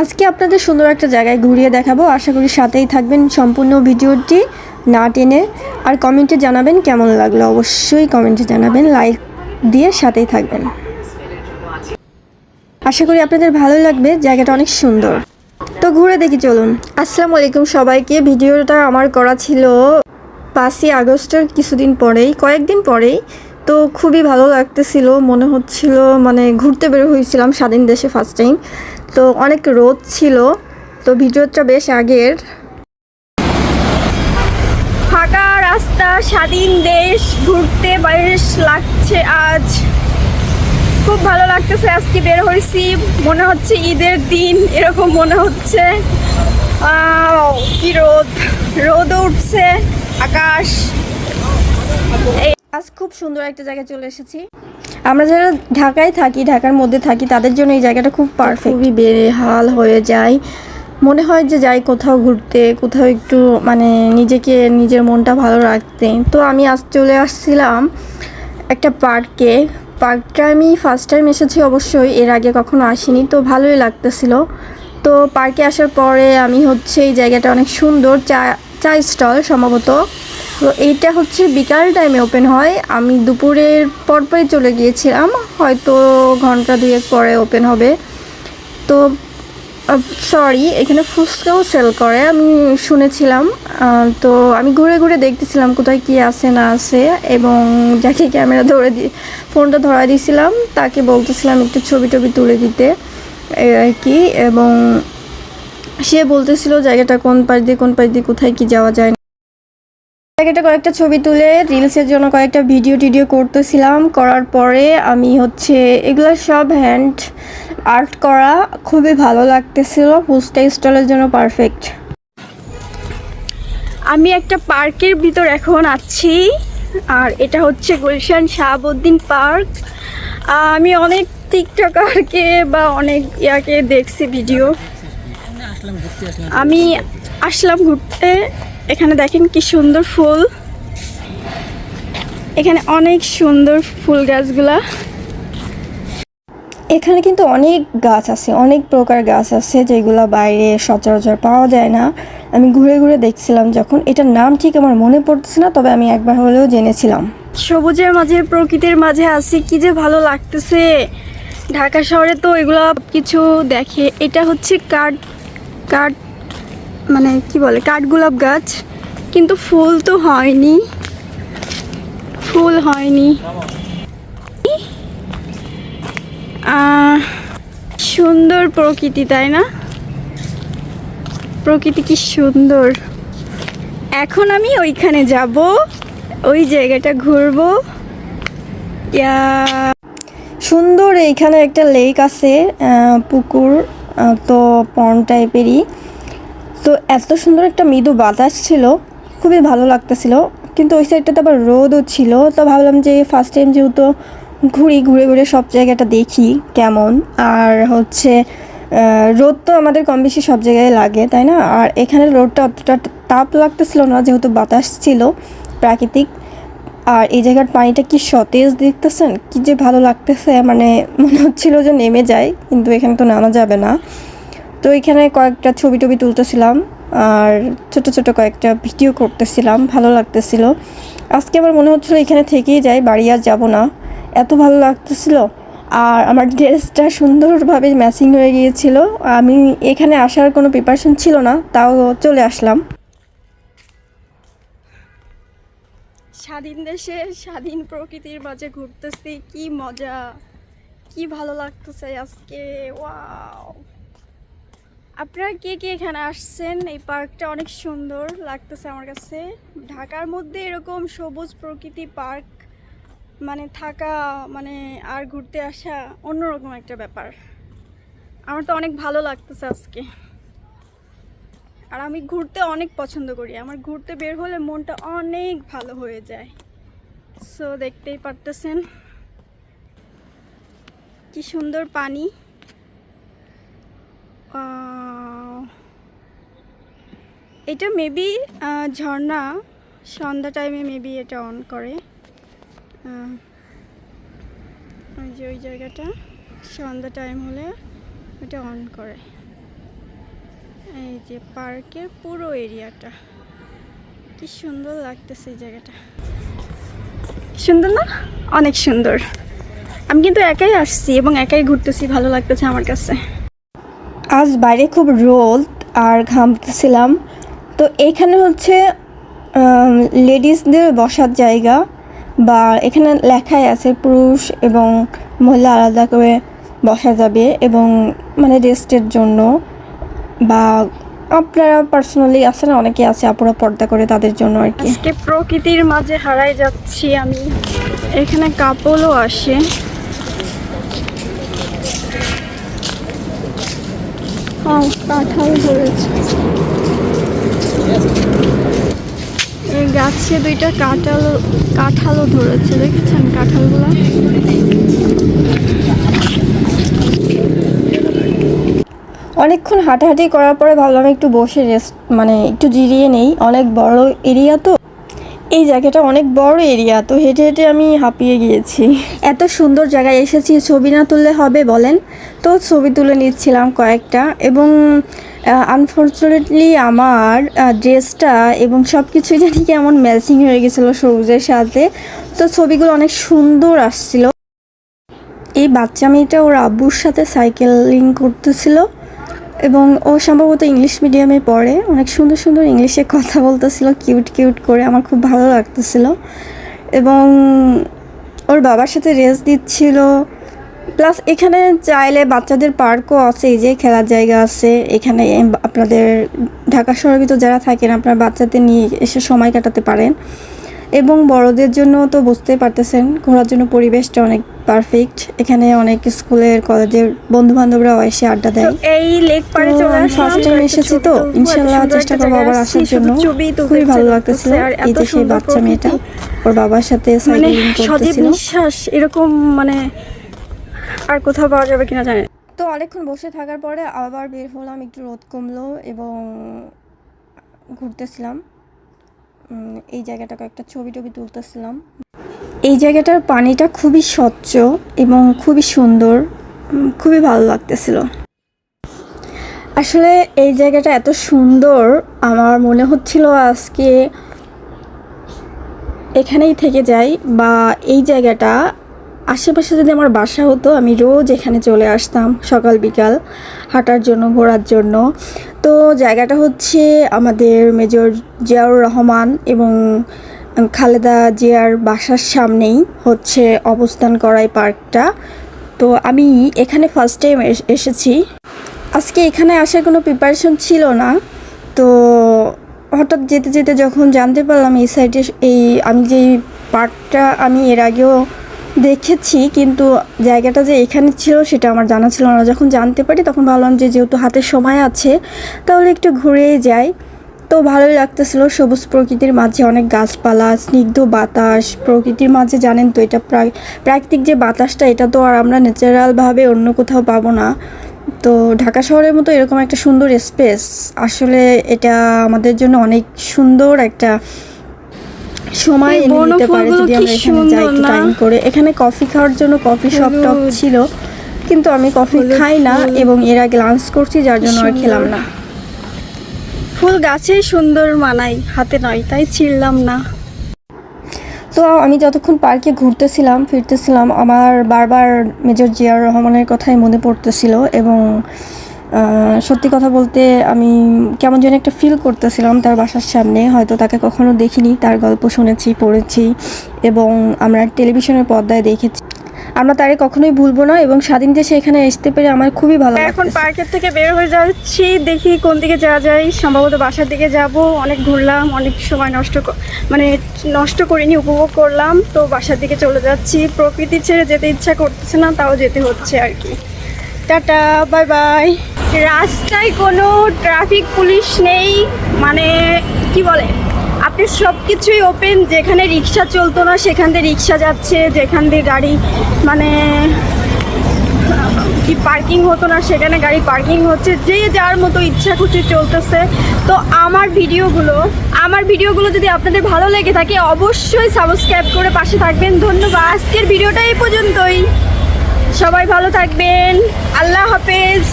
আজকে আপনাদের সুন্দর একটা জায়গায় ঘুরিয়ে দেখাবো। আশা করি সাথেই থাকবেন সম্পূর্ণ ভিডিওটি না টেনে। আর কমেন্টে জানাবেন কেমন লাগল। অবশ্যই কমেন্টে জানাবেন, লাইক দিয়ে সাথেই থাকবেন। আশা করি আপনাদের ভালো লাগবে, জায়গাটা অনেক সুন্দর। তো ঘুরে দেখি চলুন। আসসালামু আলাইকুম সবাইকে। ভিডিওটা আমার করা ছিল পাঁচই আগস্টের কিছুদিন পরেই, কয়েকদিন পরেই। তো খুবই ভালো লাগতেছিল, মনে হচ্ছিল মানে ঘুরতে বের হয়েছিলাম স্বাধীন দেশে ফার্স্ট টাইম তো অনেক রোদ ছিল, তো ভিডিওটা বেশ আগের। ফাঁকা রাস্তা, স্বাধীন দেশ, ঘুরতে বেশ লাগছে আজ। খুব ভালো লাগতেছে আজকে বের হয়েছি মনে হচ্ছে ঈদের দিন, এরকম মনে হচ্ছে। কি রোদ। রোদ উঠছে, আকাশ। আজ খুব সুন্দর একটা জায়গায় চলে এসেছি। আমরা যারা ঢাকায় থাকি ঢাকার মধ্যে থাকি তাদের জন্য এই জায়গাটা খুব পারফেক্ট খুবই বেহাল হয়ে যায় মনে হয় যে যাই কোথাও ঘুরতে কোথাও একটু মানে নিজেকে নিজের মনটা ভালো রাখতে। তো আমি আজ চলে আসছিলাম একটা পার্কে। পার্কটা আমি ফার্স্ট টাইম এসেছি অবশ্যই এর আগে কখনো আসিনি তো ভালোই লাগতেছিল। তো পার্কে আসার পরে আমি হচ্ছে এই জায়গাটা অনেক সুন্দর চা চা স্টল সম্ভবত। তো এইটা হচ্ছে বিকাল টাইমে ওপেন হয়। আমি দুপুরের পরপরই চলে গিয়েছিলাম, হয়তো ঘণ্টা দুয়েক পরে ওপেন হবে। তো সরি এখানে ফুচকাও সেল করে, আমি শুনেছিলাম। তো আমি ঘুরে ঘুরে দেখতেছিলাম কোথায় কি আছে, না আছে, এবং যাকে ক্যামেরা ধরে দিয়ে ফোনটা ধরা দিয়েছিলাম তাকে বলতেছিলাম একটু ছবি টবি তুলে দিতে আর কি, এবং সে বলতেছিল জায়গাটা কোন পাশ দিয়ে, কোন পাশ দিয়ে, কোথায় কি যাওয়া যায় জায়গাটা কয়েকটা ছবি তুলে রিলসের জন্য কয়েকটা ভিডিও টিডিও করতেছিলাম। করার পরে আমি হচ্ছে এগুলো সব হ্যান্ড আর্ট করা খুবই ভালো লাগতেছিল। ফুচকা স্টলের জন্য পারফেক্ট আমি একটা পার্কের ভিতর এখন আছি। আর এটা হচ্ছে গুলশান শাহাবুদ্দিন পার্ক আমি অনেক টিকটকারকে বা অনেক ইয়াকে দেখছি ভিডিও আমি আসলাম ঘুরতে। এখানে দেখেন কি সুন্দর ফুল। এখানে অনেক সুন্দর ফুল গাছগুলা। এখানে কিন্তু অনেক গাছ আছে অনেক প্রকার গাছ আছে যেগুলো বাইরে সচরাচর পাওয়া যায় না। আমি ঘুরে ঘুরে দেখছিলাম যখন এটার নাম ঠিক আমার মনে পড়তেছে না তবে আমি একবার হলেও জেনেছিলাম। সবুজের মাঝে প্রকৃতির মাঝে আছি কি যে ভালো লাগতেছে। ঢাকা শহরে তো এগুলো কিছু দেখে। এটা হচ্ছে কাঠ কাঠ মানে কি বলে, কাঠগোলাপ গাছ, কিন্তু ফুল তো হয়নি। ফুল হয়নি। সুন্দর প্রকৃতি, তাই না? প্রকৃতি কি সুন্দর। এখন আমি ওইখানে যাব, ওই জায়গাটা ঘুরবো। ইয়া, সুন্দর এইখানে একটা লেক আছে পুকুর তো পন টাইপেরই তো এত সুন্দর একটা মৃদু বাতাস ছিল, খুবই ভালো লাগতেছিল। কিন্তু ওই সাইডটাতে আবার রোদও ছিল, তো ভাবলাম যে ফার্স্ট টাইম যেহেতু ঘুরি, ঘুরে ঘুরে সব জায়গাটা দেখি কেমন। আর হচ্ছে রোদ তো আমাদের কম বেশি সব জায়গায় লাগে, তাই না? আর এখানে রোদটা অতটা তাপ লাগতেছিল না, যেহেতু বাতাস ছিল প্রাকৃতিক। আর এই জায়গার পানিটা কি সতেজ দেখতেছেন? কি যে ভালো লাগতেছে মানে মনে হচ্ছিল যে নেমে যায় কিন্তু এখানে তো নামা যাবে না। তো এখানে কয়েকটা ছবি টবি তুলতেছিলাম আর ছোট ছোট কয়েকটা ভিডিও করতেছিলাম, ভালো লাগতেছিল। আজকে আমার মনে হচ্ছিল এখানে থেকেই যাই, বাড়ি আর যাব না। এত ভালো লাগতেছিল। আর আমার ড্রেসটা সুন্দরভাবে ম্যাচিং হয়ে গিয়েছিল। আমি এখানে আসার কোনো প্রিপারেশন ছিল না, তাও চলে আসলাম। স্বাধীন দেশে, স্বাধীন প্রকৃতির মাঝে ঘুরতেছি, কি মজা, কি ভালো লাগতেছে আজকে, ওয়াও। আপনারা কে কে এখানে আসছেন? এই পার্কটা অনেক সুন্দর লাগতেছে আমার কাছে। ঢাকার মধ্যে এরকম সবুজ প্রকৃতি পার্ক মানে থাকা মানে আর ঘুরতে আসা অন্যরকম একটা ব্যাপার। আমার তো অনেক ভালো লাগতেছে আজকে। আর আমি ঘুরতে অনেক পছন্দ করি। আমার ঘুরতে বের হলে মনটা অনেক ভালো হয়ে যায়। সো দেখতেই পারতেছেন। কি সুন্দর পানি। এটা মেবি ঝর্ণা, সন্ধ্যা টাইমে মেবি এটা অন করে। ওই যে ওই জায়গাটা, সন্ধ্যা টাইম হলে এটা অন করে। এই যে পার্কের পুরো এরিয়াটা কি সুন্দর লাগতেছে এই জায়গাটা। সুন্দর না? অনেক সুন্দর। আমি কিন্তু একাই আসছি এবং একাই ঘুরতেছি, ভালো লাগতেছে আমার কাছে। আজ বাইরে খুব রোদ, আর ঘামতেছিলাম। তো এখানে হচ্ছে লেডিসদের বসার জায়গা বা এখানে লেখাই আছে পুরুষ এবং মহিলা আলাদা করে বসা যাবে এবং মানে রেস্টের জন্য বা আপনারা পার্সোনালি আছে না? অনেকে আছে আপুরা পর্দা করে তাদের জন্য আর কি। প্রকৃতির মাঝে হারাই যাচ্ছি আমি। এখানে কাপলও আসে। কাঁঠাল ধরেছে। গাছে দুইটা কাঁঠাল, কাঁঠালও ধরেছে, দেখেছেন কাঁঠালগুলো? অনেকক্ষণ হাঁটাহাঁটি করার পরে ভাবলাম একটু বসে রেস্ট মানে একটু জিরিয়ে নেই। অনেক বড় এরিয়া তো। এই জায়গাটা অনেক বড় এরিয়া, তো হেঁটে হেঁটে আমি হাঁপিয়ে গিয়েছি। এত সুন্দর জায়গায় এসেছি, ছবি না তুললে হবে বলেন? তো ছবি তুলে নিচ্ছিলাম কয়েকটা এবং আনফর্চুনেটলি আমার ড্রেসটা এবং সব কিছুই জানি কেমন ম্যাচিং হয়ে গেছিল সবুজের সাথে। তো ছবিগুলো অনেক সুন্দর আসছিল। এই বাচ্চা মেয়েটা ওর আব্বুর সাথে সাইকেলিং করতেছিল। এবং ও সম্ভবত ইংলিশ মিডিয়ামে পড়ে। অনেক সুন্দর সুন্দর ইংলিশে কথা বলতেছিল কিউট কিউট করে। আমার খুব ভালো লাগতেছিল। এবং ওর বাবার সাথে রেস দিচ্ছিল। প্লাস এখানে চাইলে বাচ্চাদের পার্কও আছে, এই যে খেলার জায়গা আছে। এখানে আপনাদের ঢাকা শহরের ভিতর যারা থাকেন, আপনার বাচ্চাদের নিয়ে এসে সময় কাটাতে পারেন। এবং বড়দের জন্য তো বুঝতেই পারতেছেন ঘোরার জন্য পরিবেশটা অনেক পারফেক্ট এখানে অনেক স্কুলের কলেজের বন্ধু বান্ধবরাও এসে আড্ডা দেয়। এই লেক তো চলে time একটা এসেছি তো, ইনশাল্লাহ চেষ্টা করব আবার আসার জন্য। খুবই ভালো লাগতেছিল। এই যে সেই বাচ্চা মেয়েটা। ওর বাবার সাথে মানে সাইকেলিং করতেছিল। নিঃশ্বাস এরকম মানে আর কোথাও পাওয়া যাবে কিনা জানি তো অনেকক্ষণ বসে থাকার পরে আবার বের হলাম একটু রোদ কমলো এবং ঘুরতেছিলাম। এই জায়গাটা কয়েকটা ছবি টবি তুলতেছিলাম। এই জায়গাটার পানিটা খুবই স্বচ্ছ এবং খুবই সুন্দর খুবই ভালো লাগতেছিল। আসলে এই জায়গাটা এত সুন্দর, আমার মনে হচ্ছিল আজকে এখানেই থেকে যাই বা এই জায়গাটা আশেপাশে যদি আমার বাসা হতো, আমি রোজ এখানে চলে আসতাম সকাল বিকাল হাঁটার জন্য, ঘোরার জন্য। তো জায়গাটা হচ্ছে আমাদের মেজর জিয়াউর রহমান এবং খালেদা জিয়ার বাসার সামনেই হচ্ছে অবস্থান করা এই পার্কটা। তো আমি এখানে ফার্স্ট টাইম এসেছি। আজকে এখানে আসার কোনো প্রিপারেশন ছিল না। তো হঠাৎ যেতে যেতে যখন জানতে পারলাম এই সাইডে এই আমি যে পার্কটা, আমি এর আগেও দেখেছি, কিন্তু জায়গাটা যে এখানে ছিল সেটা আমার জানা ছিল না। যখন জানতে পারি, তখন ভাবলাম যে যেহেতু হাতে সময় আছে, তাহলে একটু ঘুরেই যাই। তো ভালোই লাগতেছিল, সবুজ প্রকৃতির মাঝে অনেক গাছপালা, স্নিগ্ধ বাতাস। প্রকৃতির মাঝে জানেন তো, এটা প্রাক- প্রাকৃতিক যে বাতাসটা, এটা তো আর আমরা ন্যাচারালভাবে অন্য কোথাও পাবো না। তো ঢাকা শহরের মতো এরকম একটা সুন্দর স্পেস আসলে এটা আমাদের জন্য অনেক সুন্দর একটা সময় এনে পারে যদি আমরা এখানে যাই একটু টাইম করে। এখানে কফি খাওয়ার জন্য কফি শপ টপ ছিল কিন্তু আমি কফি খাই না। এবং এর আগে লাঞ্চ করছি যার জন্য আর। খেলাম না। ফুল গাছেই সুন্দর মানাই হাতে নয় তাই ছিঁড়লাম না। তো আমি যতক্ষণ পার্কে ঘুরতেছিলাম ফিরতেছিলাম আমার বারবার মেজর জিয়াউর রহমানের কথাই মনে পড়তেছিল এবং সত্যি কথা বলতে আমি কেমন যেন একটা ফিল করতেছিলাম তার বাসার সামনে। হয়তো তাকে কখনো দেখিনি তার গল্প শুনেছি পড়েছি এবং আমরা টেলিভিশনের পর্দায় দেখেছি। আমরা তারে কখনোই ভুলবো না এবং স্বাধীন দেশে এখানে আসতে পেরে আমার খুবই ভালো এখন পার্কের থেকে বের হয়ে যাচ্ছি দেখি কোন দিকে যাওয়া যায়। সম্ভবত বাসার দিকে যাব অনেক ঘুরলাম অনেক সময় নষ্ট মানে নষ্ট করিনি উপভোগ করলাম তো বাসার দিকে চলে যাচ্ছি। প্রকৃতি ছেড়ে যেতে ইচ্ছা করতেছে না তাও যেতে হচ্ছে আর কি। Tata bye bye. রাস্তায় কোনো ট্রাফিক পুলিশ নেই মানে কি বলে, আপনি সব কিছুই ওপেন যেখানে রিক্সা চলতো না সেখান দিয়ে রিক্সা যাচ্ছে, যেখান দিয়ে গাড়ি মানে কি পার্কিং হতো না, সেখানে গাড়ি পার্কিং হচ্ছে, যে যার মতো ইচ্ছা খুশি চলতেছে। তো আমার ভিডিওগুলো আমার ভিডিওগুলো যদি আপনাদের ভালো লেগে থাকে, অবশ্যই সাবস্ক্রাইব করে পাশে থাকবেন। ধন্যবাদ, আজকের ভিডিওটা এই পর্যন্তই। সবাই ভালো থাকবেন। আল্লাহ হাফেজ।